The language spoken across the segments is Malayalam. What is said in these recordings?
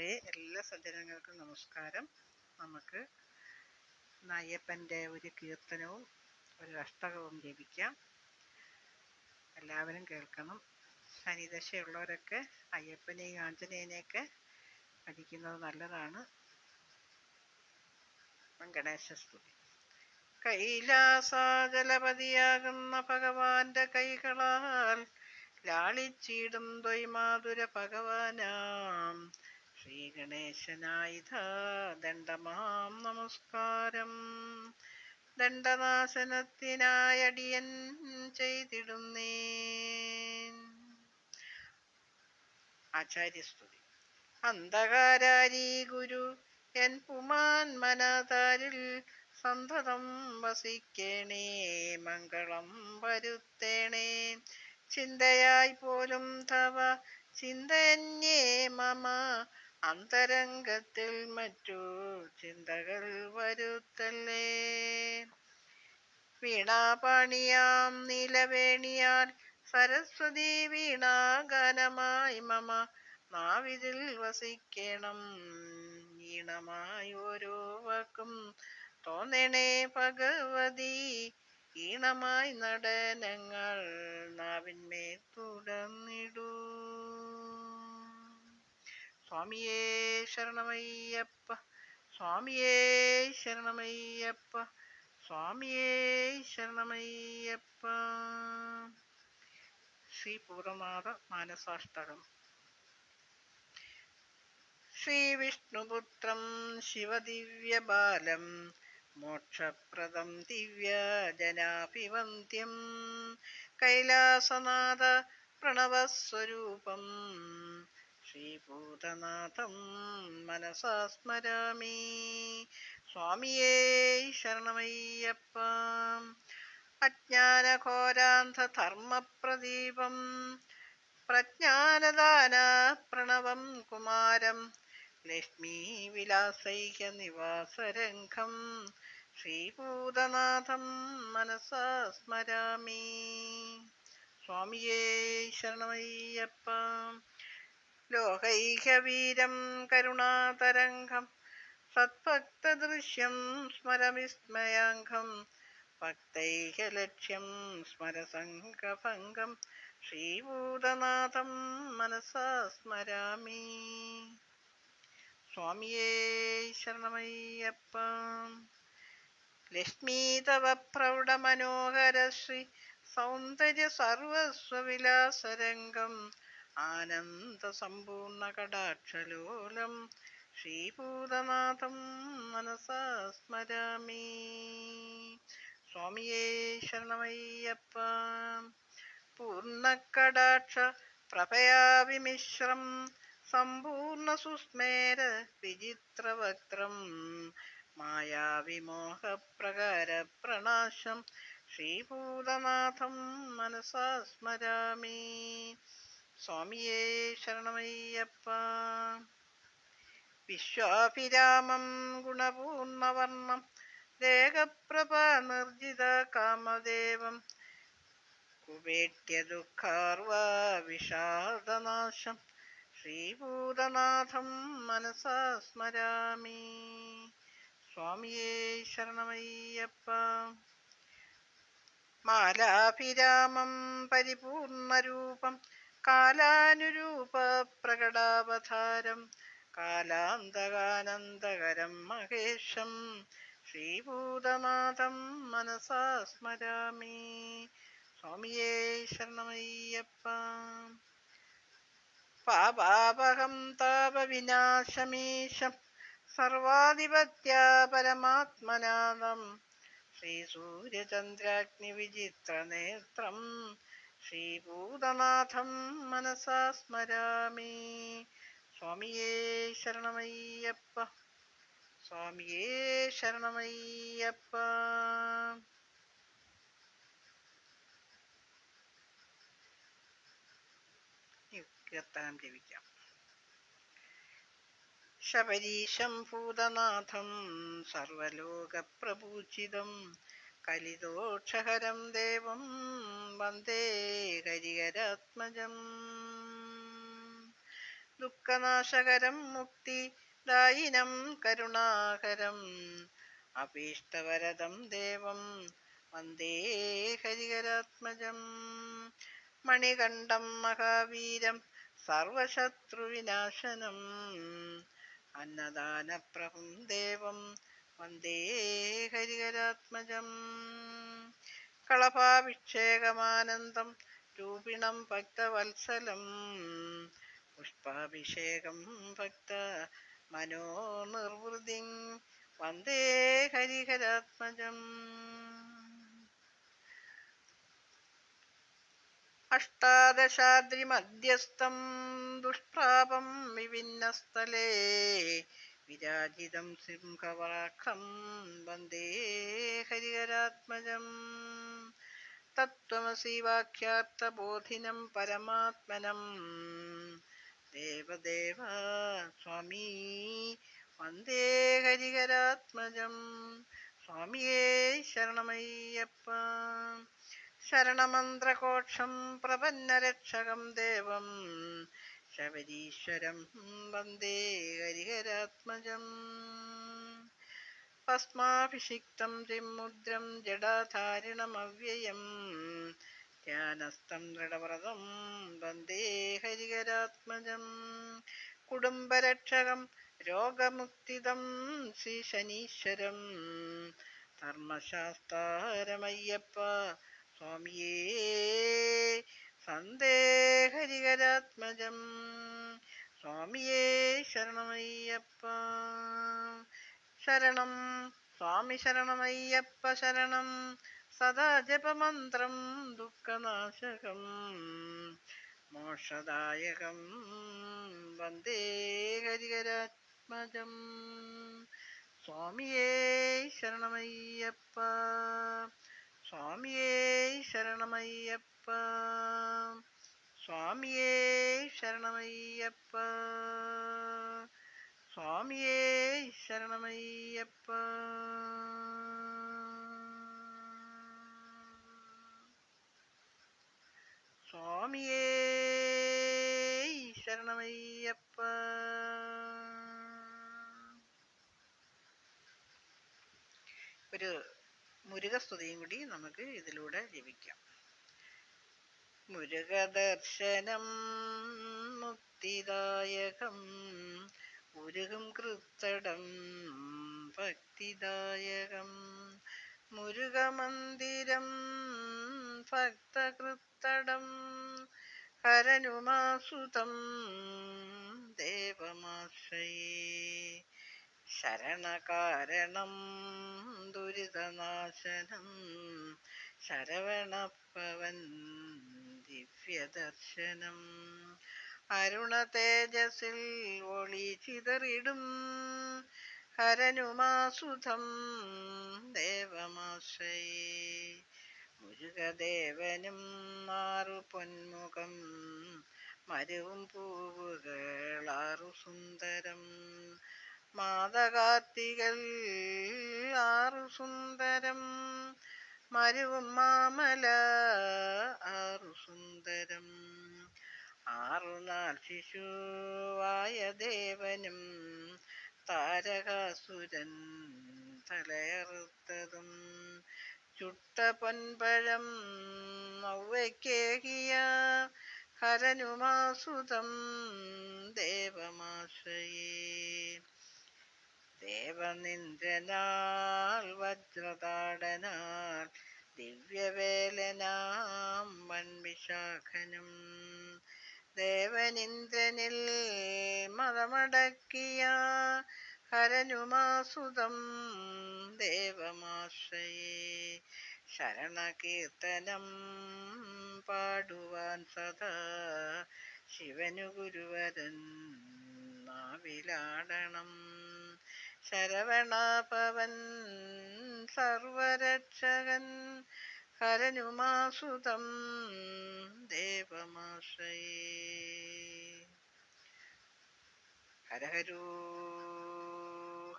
നമസ്തേ. എല്ലാ സജ്ജനങ്ങൾക്കും നമസ്കാരം. നമുക്ക് നയ്യപ്പന്റെ ഒരു കീർത്തനവും ഒരു അഷ്ടകവും ജപിക്കാം എല്ലാവരും കേൾക്കണം. ശനിദശയുള്ളവരൊക്കെ അയ്യപ്പനെയും ആഞ്ജനേയനെയൊക്കെ പഠിക്കുന്നത് നല്ലതാണ്. ഗണേശസ്തുതി കൈലാസാജലപതിയാകുന്ന ഭഗവാന്റെ കൈകളാൽ ലാളിച്ചിടും ദ്വൈമാതുര ഭഗവാനാം. ശ്രീഗണേശനായുധ ദണ്ഡമാം നമസ്കാരം. ദണ്ഡനാശനത്തിനായടിയൻ ചെയ്തിടുന്നേ ആചാര്യസ്തുതി. അന്ധകാരാരി ഗുരു എൻ പുമാൻ മനതാരിൽ സന്തതം വസിക്കേണേ മംഗളം വരുത്തേണേ. ചിന്തയായി പോലും തവ ചിന്തയന്യേ മമ അന്തരംഗത്തിൽ മറ്റു ചിന്തകൾ വരുത്തല്ലേ? വീണാപാണിയാം നീലവേണിയാൽ സരസ്വതി വീണാഗാനമായി മമ നാവിതിൽ വസിക്കണം ഈണമായി ഓരോ വാക്കും തോന്നണേ ഭഗവതി. ഈണമായി നടനങ്ങൾ നാവിന്മേൽ തുടർന്നിടൂ. സ്വാമിയേ ശരണമയ്യപ്പ സ്വാമിയേ ശരണമയ്യപ്പ സ്വാമിയേ ശരണമയ്യപ്പ. ശ്രീ പൂർവനാഥ മാനസാഷ്ടകം. ശ്രീവിഷ്ണുപുത്രം ശിവദിവ്യബാലം മോക്ഷപ്രദം ദിവ്യജനാഭിവന്ധ്യം കൈലാസനാഥ പ്രണവസ്വരൂപം ശ്രീഭൂതനാഥം മനസാ സ്മരാമി. സ്വാമിയേ ശരണമയ്യപ്പ. അജ്ഞാനഘോരാന്ധധർമ്മപ്രദീപം. പ്രജ്ഞാനദാന പ്രണവം കുമാരം. ലക്ഷ്മീ വിലാസൈക നിവാസരംഗം ശ്രീഭൂതനാഥം മനസാ സ്മരാമി. സ്വാമിയേ ശരണമയ്യപ്പ. ലോകൈകവീരം കരുണാതരംഗം. സത്ഭക്തദൃശ്യം സ്മരവിസ്മയാംഗം. ഭക്തൈകലക്ഷ്യം സ്മരസംഗഭംഗം ശ്രീഭൂതനാഥം മനസാ സ്മരാമി. സ്വാമിയേ ശരണമയ്യപ്പ. ലക്ഷ്മീ തവ പ്രൗഢമനോഹര ശ്രീ സൗന്ദര്യ സർവസ്വവിലാസരംഗം ആനന്ദ സമ്പൂർണ കടാക്ഷലോലം ശ്രീഭൂതനാഥം മനസാ സ്മരാമി. സ്വാമിയേ ശരണമയ്യപ്പ. പൂർണകടാക്ഷ പ്രഭയാ വിമിശ്രം സമ്പൂർണ സുസ്മേര വിചിത്രവക്രം സ്വാമിയേ ശരണമയ്യപ്പ. വിശ്വാഭിരാമം ഗുണപൂർണവർണം രേഖപ്രഭ നിർജിത കാമദേവം കുവേട്യ ദുഃഖാർവ വിഷാദനാശം ശ്രീഭൂതനാഥം മനസാ സ്മരാമി. സ്വാമിയേ ശരണമയ്യപ്പ. മാലാഭിരാമം പരിപൂർണരൂപം കാലാനുരൂപ പ്രകടാവതാരം കാലാന്തകാനന്ദകരം മഹേശം ശ്രീഭൂതനാഥം മനസാ സ്മരാമി. സ്വാമിയേ ശരണമയ്യപ്പ. പാപാപകം താപവിനാശമീശം സർവാധിപത്യ പരമാത്മനാഥം ശ്രീസൂര്യചന്ദ്രാഗ്നിവിചിത്രനേത്രം ശ്രീഭൂതനാഥം മനസാ സ്മരാമി. സ്വാമിയേ ശരണമയ്യപ്പ. സ്വാമിയേ ശരണമയ്യപ്പ. കീർത്തനം ജപിക്കാം ശബരീശം ഭൂതനാഥം സർവലോകപ്രപൂജിതം കലിദോക്ഷഹരം ദേവം വന്ദേ ഹരിഹരാത്മജം. ദുഃഖനാശകരം മുക്തി ദായിനം കരുണാകരം. അഭീഷ്ടവരദം ദേവം വന്ദേ ഹരിഹരാത്മജം. മണികണ്ഠം മഹാവീരം സർവശത്രുവിനാശനം. അന്നദാനപ്രഭും ദേവം വന്ദേ ഹരിഹരാത്മജം. കളഭാഭിഷേകമാനന്ദം രൂപിണം ഭക്തവത്സലം. പുഷ്പാഭിഷേകം ഭക്ത മനോനിർവൃതി. വന്ദേ ഹരിഹരാത്മജം. അഷ്ടാദശാദ്രിമധ്യസ്ഥം ദുഷ്പ്രാപം വിഭിന്നസ്ഥലേ. വിരാജിതം സിംഹവരാഖം വന്ദേ ഹരിഹരാത്മജം. തത്വമസി വാക്യാർത്ഥബോധിനം പരമാത്മനം. ദേവദേവ സ്വാമി വന്ദേ ഹരിഹരാത്മജം. സ്വാമിയേ ശരണമയ്യപ്പ. ശരണമന്ത്രഘോഷം പ്രപന്നരക്ഷകം ദേവം. ശബരീശ്വരം വന്ദേ ഹരിഹരാത്മജം. ഭസ്മാഭിഷിക്തം ത്രിമുദ്രം ജടാധാരിണമവ്യയം ധ്യാനസ്ഥം ദൃഢവ്രതം വന്ദേ ഹരിഹരാത്മജം. കുടുംബരക്ഷകം രോഗമുക്തിദം ശ്രീശനീശ്വരം ധർമ്മശാസ്താരമയ്യപ്പ സ്വാമിയേ. സന്ദേ ഹരിഹരാത്മജം സ്വാമിയേ ശരണമയ്യപ്പ. ശരണം. സ്വാമി ശരണമയ്യപ്പ ശരണം. സദാ ജപമന്ത്രം ദുഃഖനാശകം. മോക്ഷദായകം. വന്ദേ ഹരിഹരാത്മജം സ്വാമിയേ ശരണമയ്യപ്പ. സ്വാമിയേ ശരണമയ്യപ്പ. സ്വാമിയേ ശരണമയ്യപ്പ. സ്വാമിയേ ശരണമയ്യപ്പ. സ്വാമിയേ ശരണമയ്യപ്പ. ഒരു മുരുകസ്തുതിയും കൂടി നമുക്ക് ഇതിലൂടെ ജപിക്കാം മുരുകദർശനം മുക്തിദായകം. മുരുകം കൃത്തടം ഭക്തിദായകം. മുരുകമന്ദിരം ഭക്തകൃത്തടം. ഹരനുമാസുതം ദേവമാശ്രയേ. ശരണകാരണം ദുരിതനാശനം. ശരവണപ്പവൻ ദിവ്യദർശനം. അരുണ തേജസിൽ ഒളി ചിതറിടും. ഹരനുമാസുധം ദേവമാശ്രയേ. മുരുകദേവനും മാറു പൊന്മുഖം. മരവും പൂവുകളാറു സുന്ദരം. മാതകാർത്തികൾ ആറു സുന്ദരം. മരുവും മാമല ആറു സുന്ദരം. ആറു നാൾ ശിശുവായ ദേവനും താരകാസുരൻ തലയറുത്തതും. ചുട്ട പൊൻപഴം ഔവയ്ക്കേകിയ ഹരനുമാസുതം ദേവമാശ്രയേ ദേവനിന്ദ്രനാൽ വജ്രതാടനാൽ ദിവ്യവേലനാം വൻവിശാഖനും ദേവനിന്ദ്രനിൽ മതമടക്കിയ ഹരനുമാസുതം ദേവമാശ്രയേ. ശരണകീർത്തനം പാടുവാൻ സദാ ശിവനു ഗുരുവരൻ നാവിലാടണം. ശരവണപവൻ സർവരക്ഷകൻ ഹരനുമാസുതം ദേവമാശ്രയേ ഹരഹരോ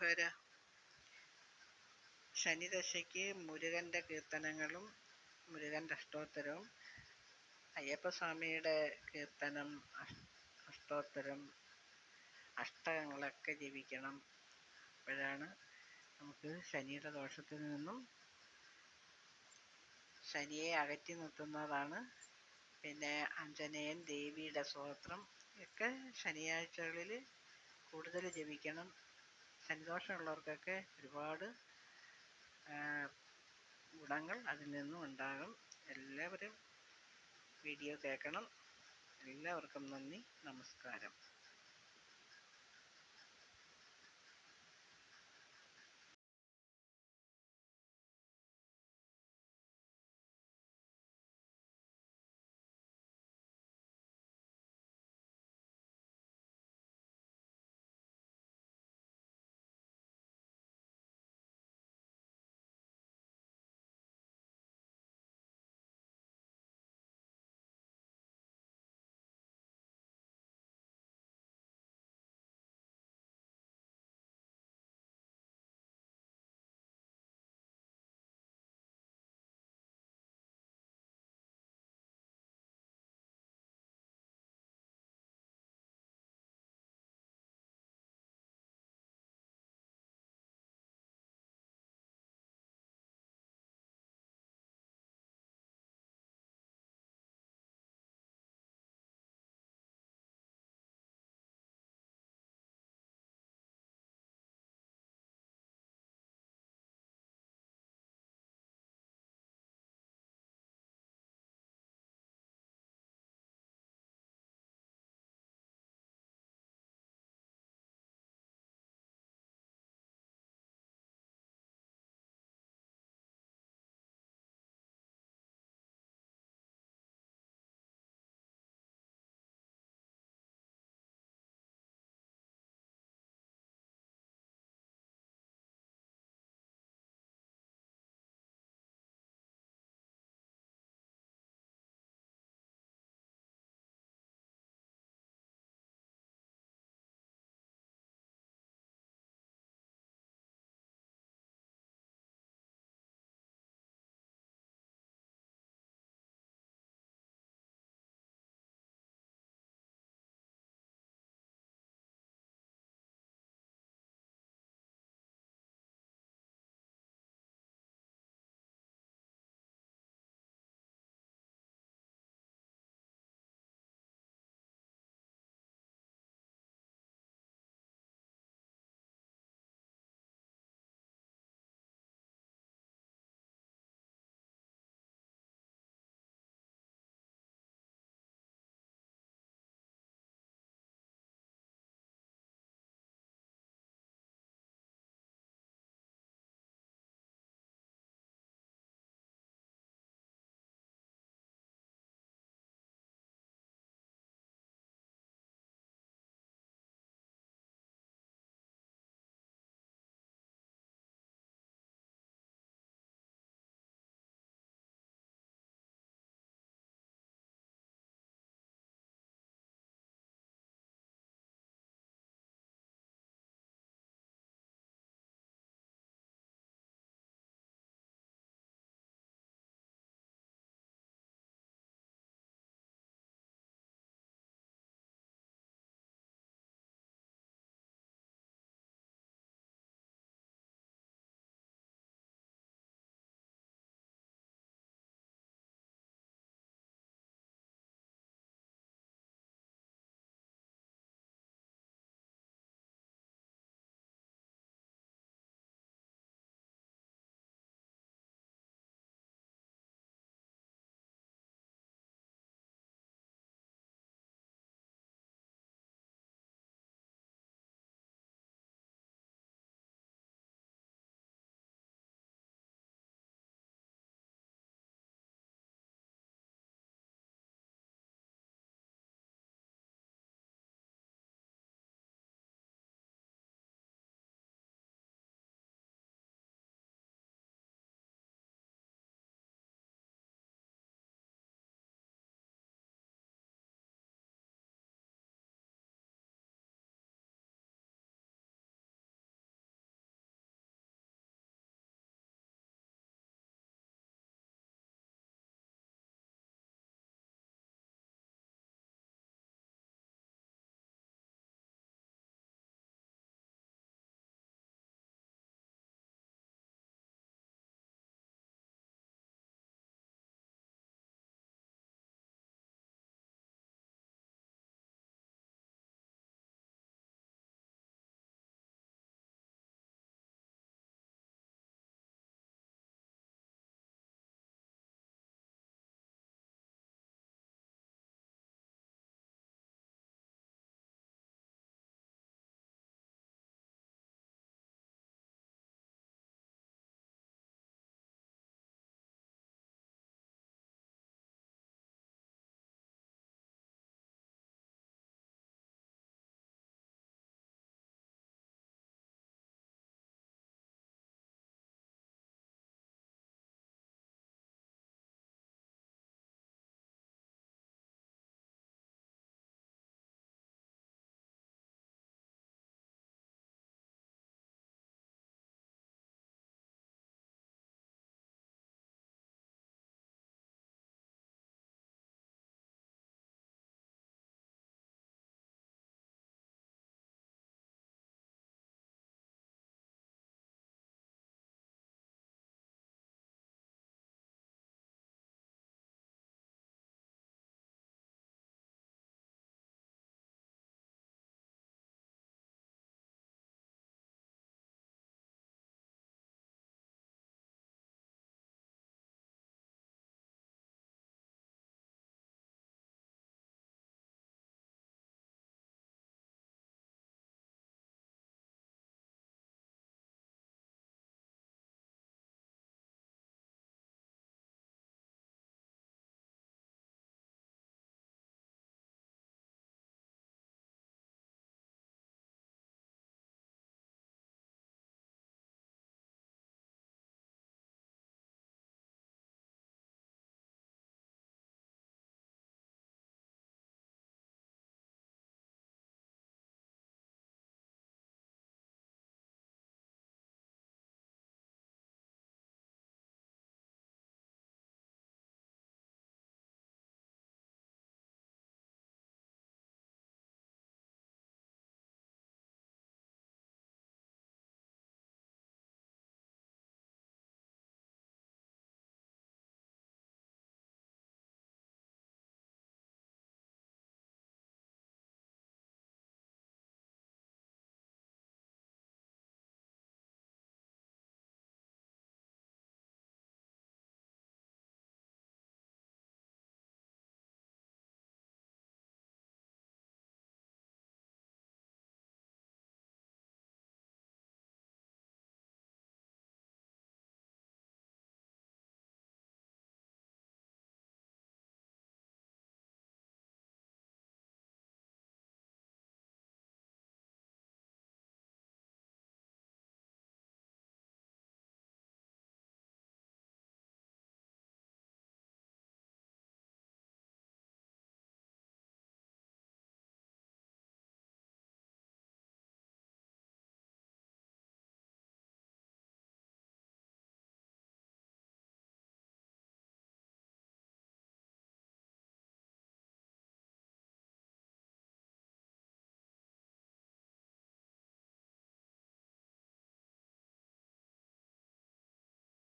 ഹര. ശനിദശയ്ക്ക് മുരുകന്റെ കീർത്തനങ്ങളും മുരുകന്റെ അഷ്ടോത്തരവും അയ്യപ്പസ്വാമിയുടെ കീർത്തനം അഷ്- അഷ്ടോത്തരം അഷ്ടകങ്ങളൊക്കെ ജപിക്കണം. അപ്പോഴാണ് നമുക്ക് ശനിയുടെ ദോഷത്തിൽ നിന്നും ശനിയെ അകറ്റി നിർത്തുന്നതാണ്. പിന്നെ അഞ്ജനേയൻ ദേവിയുടെ സ്തോത്രം ഒക്കെ ശനിയാഴ്ചകളിൽ കൂടുതൽ ജപിക്കണം. ശനിദോഷമുള്ളവർക്കൊക്കെ ഒരുപാട് ഗുണങ്ങൾ അതിൽ നിന്നും ഉണ്ടാകും. എല്ലാവരും വീഡിയോ കേൾക്കണം. എല്ലാവർക്കും നന്ദി നമസ്കാരം.